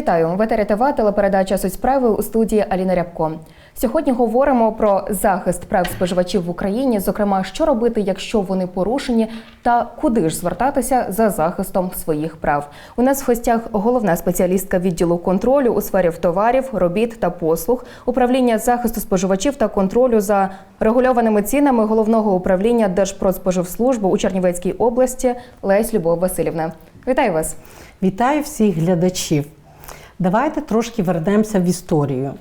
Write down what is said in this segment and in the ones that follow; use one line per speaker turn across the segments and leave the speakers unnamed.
Вітаю в етері ТВ, телепередача «Суть справи у студії Аліна Рябко. Сьогодні говоримо про захист прав споживачів в Україні, зокрема, що робити, якщо вони порушені, та куди ж звертатися за захистом своїх прав. У нас в гостях головна спеціалістка відділу контролю у сфері товарів, робіт та послуг, управління захисту споживачів та контролю за регульованими цінами головного управління Держпродспоживслужби у Чернівецькій області Лесь Любов Васильівна. Вітаю вас!
Вітаю всіх глядачів. Давайте трошки вернемося в історію.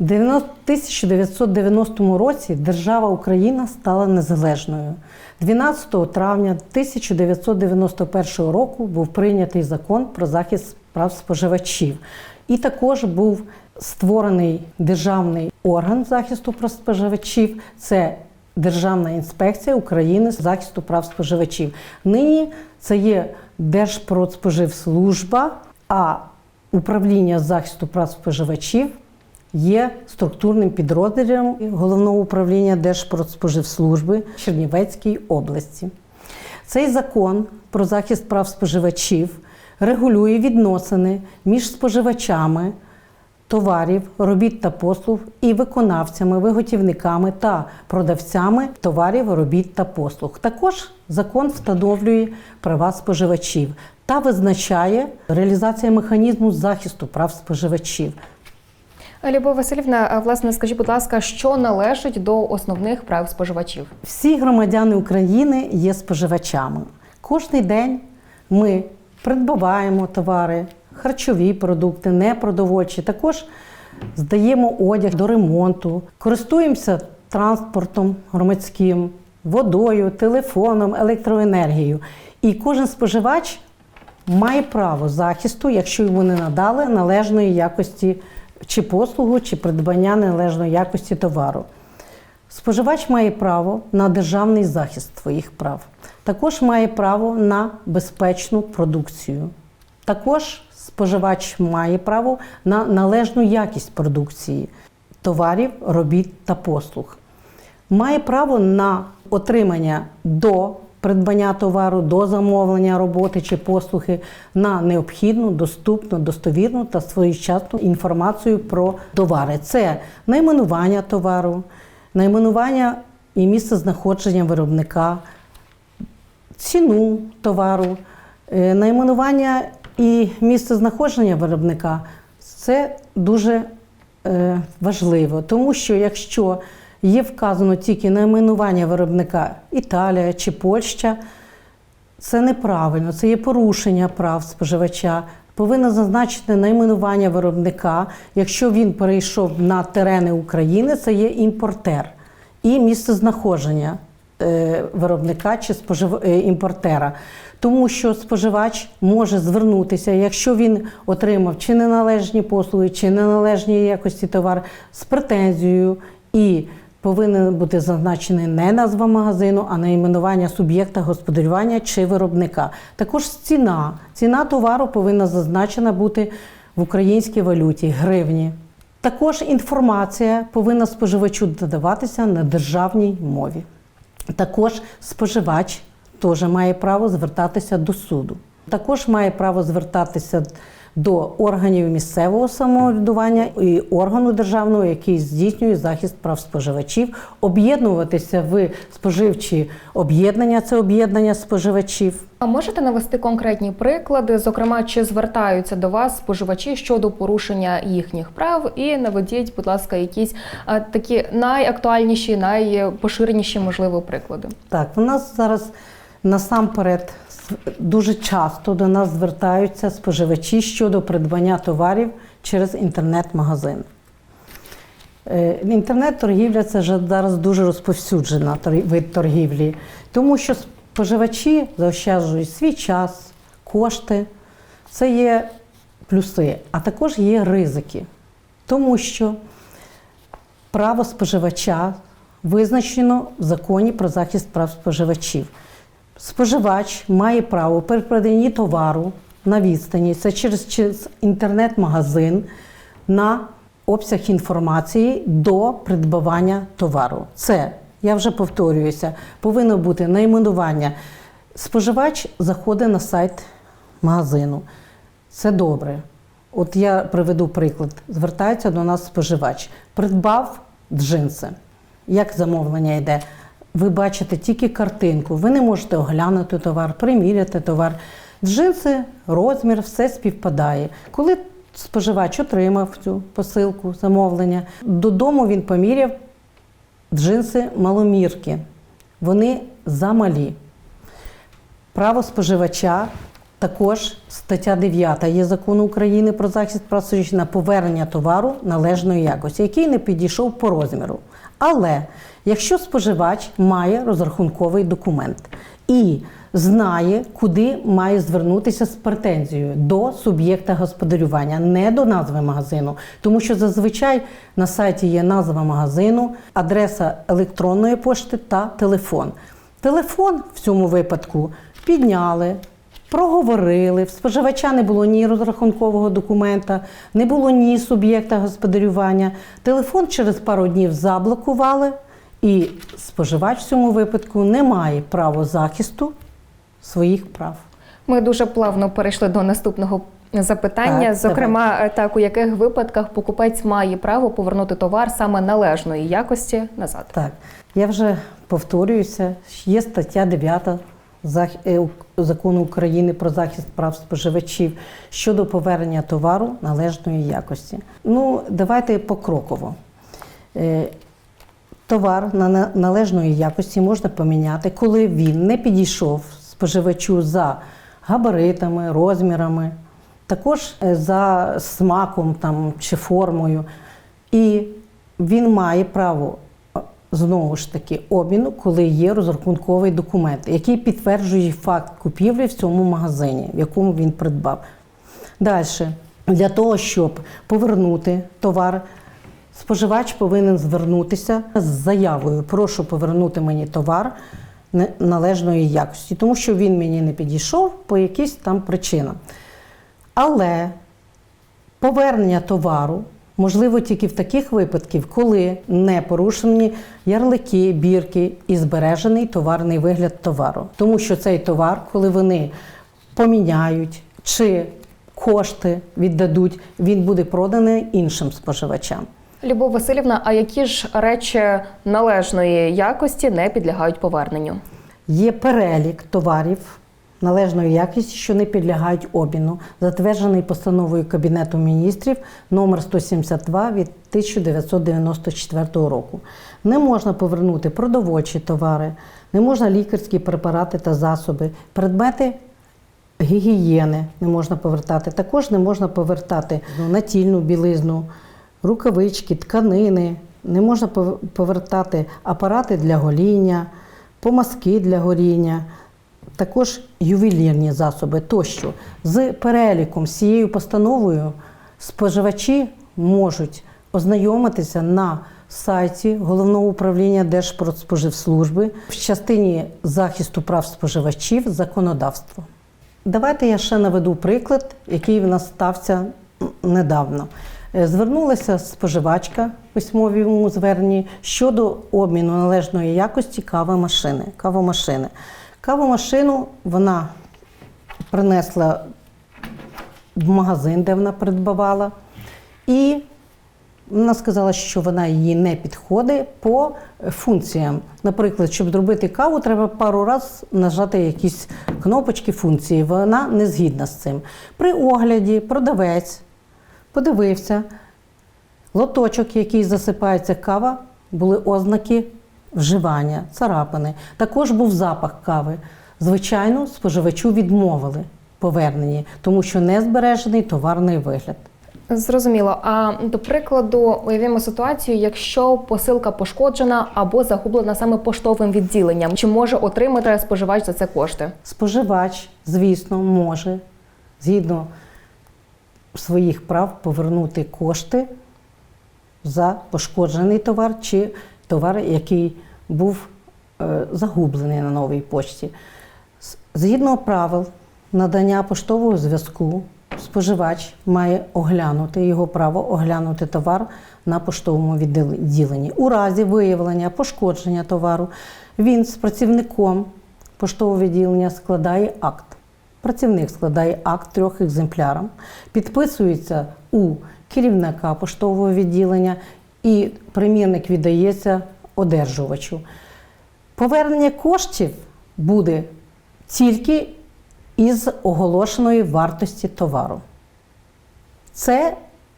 У 1990 році держава Україна стала незалежною. 12 травня 1991 року був прийнятий закон про захист прав споживачів. І також був створений державний орган захисту прав споживачів. Це Державна інспекція України з захисту прав споживачів. Нині це є Держпродспоживслужба, а управління захисту прав споживачів є структурним підрозділом головного управління Держпродспоживслужби Чернівецькій області. Цей закон про захист прав споживачів регулює відносини між споживачами товарів, робіт та послуг і виконавцями, виготівниками та продавцями товарів, робіт та послуг. Також закон встановлює права споживачів та визначає реалізацію механізму захисту прав споживачів.
Любов Васильівна, власне, скажіть, будь ласка, що належить до основних прав споживачів?
Всі громадяни України є споживачами. Кожний день ми придбаваємо товари, харчові продукти, непродовольчі. Також здаємо одяг до ремонту, користуємося транспортом громадським, водою, телефоном, електроенергією. І кожен споживач має право захисту, якщо йому не надали належної якості чи послугу, чи придбання належної якості товару. Споживач має право на державний захист своїх прав. Також має право на безпечну продукцію. Також споживач має право на належну якість продукції, товарів, робіт та послуг. Має право на отримання до придбання товару, до замовлення роботи чи послуги на необхідну, доступну, достовірну та своєчасну інформацію про товари. Це найменування товару, найменування і місце знаходження виробника, ціну товару, е, найменування і місце знаходження виробника це дуже е, важливо, тому що якщо є вказано тільки найменування виробника Італія чи Польща, це неправильно, це є порушення прав споживача. Повинно зазначити найменування виробника. Якщо він перейшов на терени України, це є імпортер і місце знаходження е, виробника чи спожив... е, імпортера. Тому що споживач може звернутися, якщо він отримав чи неналежні послуги, чи неналежні якості товар з претензією і повинен бути зазначений не назва магазину, а найменування суб'єкта господарювання чи виробника. Також ціна. Ціна товару повинна зазначена бути в українській валюті гривні. Також інформація повинна споживачу надаватися на державній мові. Також споживач теж має право звертатися до суду. Також має право звертатися до органів місцевого самоврядування і органу державного, який здійснює захист прав споживачів, об'єднуватися в споживчі об'єднання, це об'єднання споживачів.
А можете навести конкретні приклади, зокрема, чи звертаються до вас споживачі щодо порушення їхніх прав? І наведіть, будь ласка, якісь такі найактуальніші, найпоширеніші можливо приклади.
Так, у нас зараз насамперед дуже часто до нас звертаються споживачі щодо придбання товарів через інтернет-магазин. Е, Інтернет-торгівля це вже зараз дуже розповсюджена вид торгівлі, тому що споживачі заощаджують свій час, кошти. Це є плюси, а також є ризики, тому що право споживача визначено в законі про захист прав споживачів. Споживач має право при проданні товару на відстані, це через, через інтернет-магазин на обсяг інформації до придбавання товару. Це, я вже повторююся, повинно бути найменування. Споживач заходить на сайт магазину. Це добре. От я приведу приклад. Звертається до нас споживач, придбав джинси. Як замовлення йде? Ви бачите тільки картинку, ви не можете оглянути товар, приміряти товар. Джинси, розмір, все співпадає. Коли споживач отримав цю посилку, замовлення, додому він поміряв джинси маломірки. Вони замалі. Право споживача також стаття 9 є закону України про захист прав на повернення товару належної якості, який не підійшов по розміру. Але якщо споживач має розрахунковий документ і знає, куди має звернутися з претензією до суб'єкта господарювання, не до назви магазину, тому що зазвичай на сайті є назва магазину, адреса електронної пошти та телефон. Телефон в цьому випадку підняли, проговорили. В споживача не було ні розрахункового документа, не було ні суб'єкта господарювання. Телефон через пару днів заблокували, і споживач в цьому випадку не має права захисту своїх прав.
Ми дуже плавно перейшли до наступного запитання.
Так,
Зокрема, так у яких випадках покупець має право повернути товар саме належної якості назад.
Так, я вже повторююся, є стаття 9 Зах- е, У- закону України про захист прав споживачів щодо повернення товару належної якості. Ну, давайте покроково. Е, Товар на на- належної якості можна поміняти, коли він не підійшов споживачу за габаритами, розмірами, також е, за смаком там, чи формою. І він має право е, знову ж таки обміну, коли є розрахунковий документ, який підтверджує факт купівлі в цьому магазині, в якому він придбав. Далі, для того, щоб повернути товар, споживач повинен звернутися з заявою Прошу повернути мені товар належної якості, тому що він мені не підійшов по якійсь там причинам. Але повернення товару можливо тільки в таких випадків, коли не порушені ярлики, бірки і збережений товарний вигляд товару. Тому що цей товар, коли вони поміняють чи кошти віддадуть, він буде проданий іншим споживачам.
Любов Васильівна, а які ж речі належної якості не підлягають поверненню?
Є перелік товарів належної якості, що не підлягають обміну, затверджений постановою Кабінету міністрів номер 172 від 1994 року. Не можна повернути продовольчі товари, не можна лікарські препарати та засоби, предмети гігієни не можна повертати. Також не можна повертати ну, натільну білизну, рукавички, тканини. Не можна повертати апарати для гоління, помазки для горіння, також ювелірні засоби тощо. З переліком з цією постановою споживачі можуть ознайомитися на сайті Головного управління Держпродспоживслужби в частині захисту прав споживачів законодавства. Давайте я ще наведу приклад, який в нас стався недавно. Е, Звернулася споживачка письмовому зверненні щодо обміну належної якості кавомашини. Кавомашини. Кавомашину вона принесла в магазин, де вона придбавала, і вона сказала, що вона її не підходить по функціям. Наприклад, щоб зробити каву, треба пару разів нажати якісь кнопочки функції. Вона не згідна з цим. При огляді продавець подивився, лоточок, який засипається кава, були ознаки вживання, царапини. Також був запах кави. Звичайно, споживачу відмовили поверненні, тому що не збережений товарний вигляд.
Зрозуміло. А до прикладу, уявімо ситуацію, якщо посилка пошкоджена або загублена саме поштовим відділенням, чи може отримати споживач за це кошти?
Споживач, звісно, може згідно своїх прав повернути кошти за пошкоджений товар чи товар, який був е, загублений на новій почті. Згідно правил надання поштового зв'язку, споживач має оглянути його право оглянути товар на поштовому відділенні. У разі виявлення пошкодження товару він з працівником поштового відділення складає акт Працівник складає акт трьох екземплярам, підписується у керівника поштового відділення і примірник віддається одержувачу. Повернення коштів буде тільки із оголошеної вартості товару. Це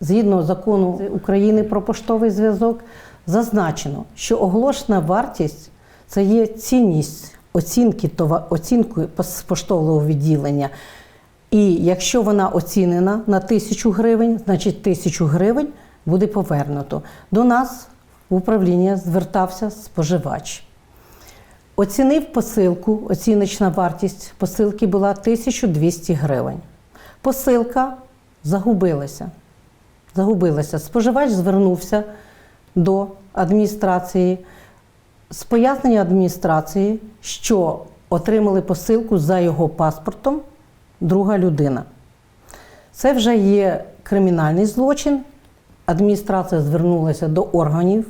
згідно закону України про поштовий зв'язок зазначено, що оголошена вартість це є цінність оцінки оцінкою поштового відділення. І якщо вона оцінена на тисячу гривень, значить тисячу гривень буде повернуто. До нас в управління звертався споживач. Оцінив посилку, оціночна вартість посилки була 1200 гривень. Посилка загубилася. Загубилася. Споживач звернувся до адміністрації з пояснення адміністрації, що отримали посилку за його паспортом друга людина. Це вже є кримінальний злочин. Адміністрація звернулася до органів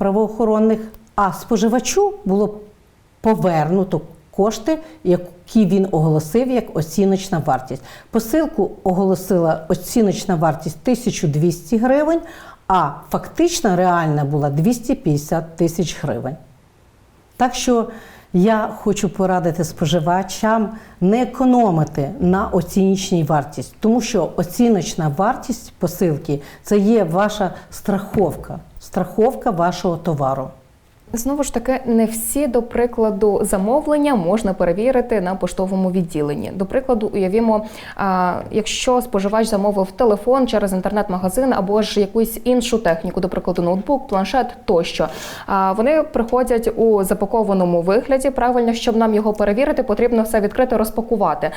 правоохоронних, а споживачу було повернуто кошти, які він оголосив як оціночна вартість. Посилку оголосила оціночна вартість 1200 гривень, а фактична реальна була 250 тисяч гривень. Так що я хочу порадити споживачам не економити на оціночній вартість, тому що оціночна вартість посилки це є ваша страховка, страховка вашого товару.
Знову ж таки, не всі, до прикладу, замовлення можна перевірити на поштовому відділенні. До прикладу, уявімо, якщо споживач замовив телефон через інтернет-магазин або ж якусь іншу техніку, до прикладу, ноутбук, планшет тощо. Вони приходять у запакованому вигляді. Правильно, щоб нам його перевірити, потрібно все відкрити, розпакувати.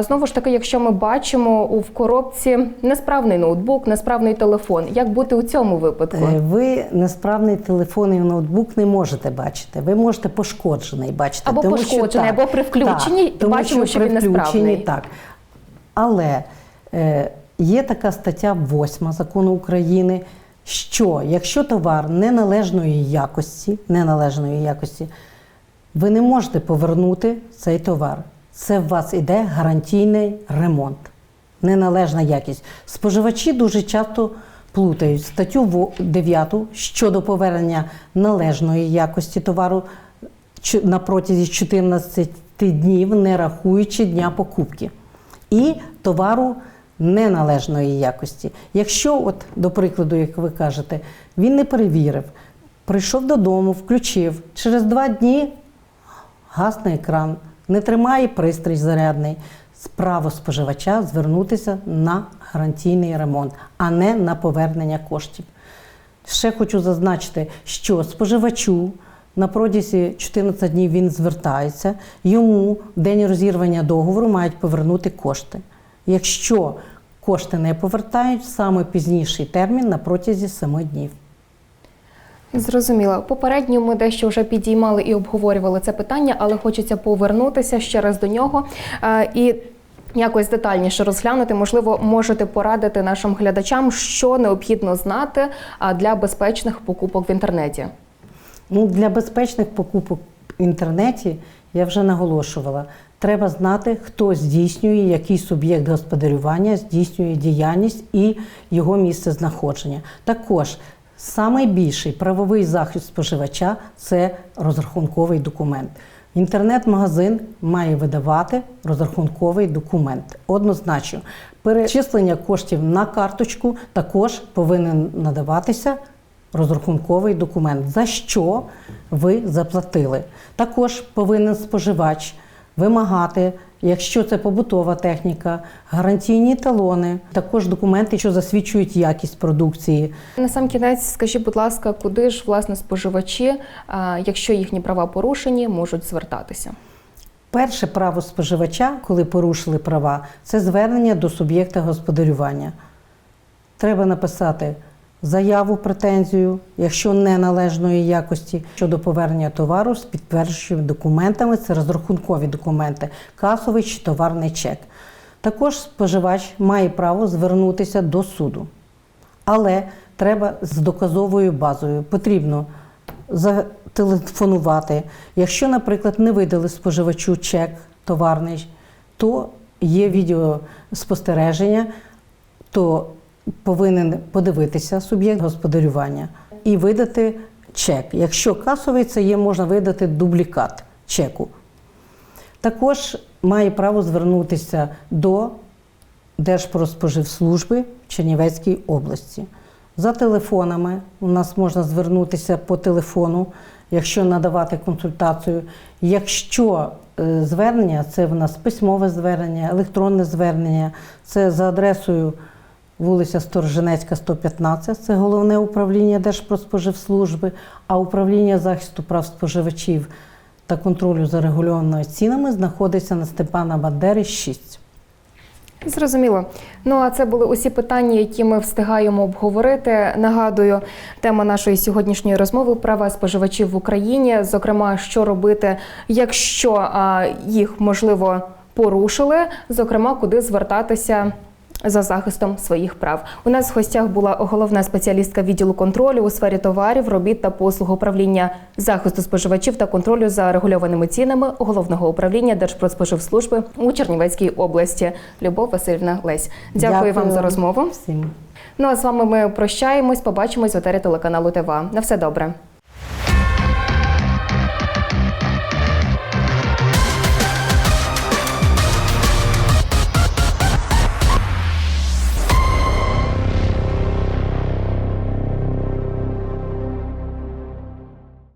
Знову ж таки, якщо ми бачимо у в коробці несправний ноутбук, несправний телефон, як бути у цьому випадку?
Е, Ви несправний телефон і ноутбук не можете бачити. Ви можете пошкоджений бачити.
Або
тому що так,
або при включенні
так, тому
бачимо, що
при
він несправний.
Так. Але е, є така стаття 8 закону України, що якщо товар неналежної якості, неналежної якості, ви не можете повернути цей товар. Це в вас іде гарантійний ремонт, неналежна якість. Споживачі дуже часто плутають статтю 9 щодо повернення належної якості товару на протязі 14 днів, не рахуючи дня покупки, і товару неналежної якості. Якщо, от, до прикладу, як ви кажете, він не перевірив, прийшов додому, включив, через два дні гасне екран, не тримає пристрій зарядний. Право споживача звернутися на гарантійний ремонт, а не на повернення коштів. Ще хочу зазначити, що споживачу на протязі 14 днів він звертається, йому в день розірвання договору мають повернути кошти. Якщо кошти не повертають, саме пізніший термін на протязі 7 днів.
Зрозуміло. Попередньо ми дещо вже підіймали і обговорювали це питання, але хочеться повернутися ще раз до нього е, і. Якось детальніше розглянути, можливо, можете порадити нашим глядачам, що необхідно знати для безпечних покупок в інтернеті.
Ну, для безпечних покупок в інтернеті я вже наголошувала. Треба знати, хто здійснює, який суб'єкт господарювання здійснює діяльність і його місце знаходження. Також найбільший правовий захист споживача це розрахунковий документ. Інтернет-магазин має видавати розрахунковий документ. Однозначно, перечислення коштів на карточку також повинен надаватися розрахунковий документ, за що ви заплатили. Також повинен споживач вимагати, якщо це побутова техніка, гарантійні талони, також документи, що засвідчують якість продукції.
На сам кінець, скажіть, будь ласка, куди ж власне споживачі, якщо їхні права порушені, можуть звертатися?
Перше право споживача, коли порушили права, це звернення до суб'єкта господарювання. Треба написати заяву, претензію, якщо неналежної якості щодо повернення товару з підтверджуючими документами, це розрахункові документи, касовий чи товарний чек. Також споживач має право звернутися до суду. Але треба з доказовою базою. Потрібно зателефонувати. Якщо, наприклад, не видали споживачу чек товарний, то є відеоспостереження, то повинен подивитися суб'єкт господарювання і видати чек. Якщо касовий, це є, можна видати дублікат чеку. Також має право звернутися до Держпродспоживслужби Чернівецької області. За телефонами у нас можна звернутися по телефону, якщо надавати консультацію. Якщо е, звернення, це в нас письмове звернення, електронне звернення, це за адресою вулиця Сторожинецька, 115, це головне управління Держпродспоживслужби, а управління захисту прав споживачів та контролю за регульованими цінами знаходиться на Степана Бандери 6.
Зрозуміло. Ну а це були усі питання, які ми встигаємо обговорити. Нагадую, тема нашої сьогоднішньої розмови права споживачів в Україні. Зокрема, що робити, якщо їх можливо порушили, зокрема, куди звертатися. За захистом своїх прав у нас в гостях була головна спеціалістка відділу контролю у сфері товарів, робіт та послуг управління захисту споживачів та контролю за регульованими цінами головного управління Держпродспоживслужби у Чернівецькій області. Любов Васильівна Лесь. Дякую, вам за розмову.
Всім.
Ну а з вами ми прощаємось. Побачимось в етері телеканалу ТВА. На все добре.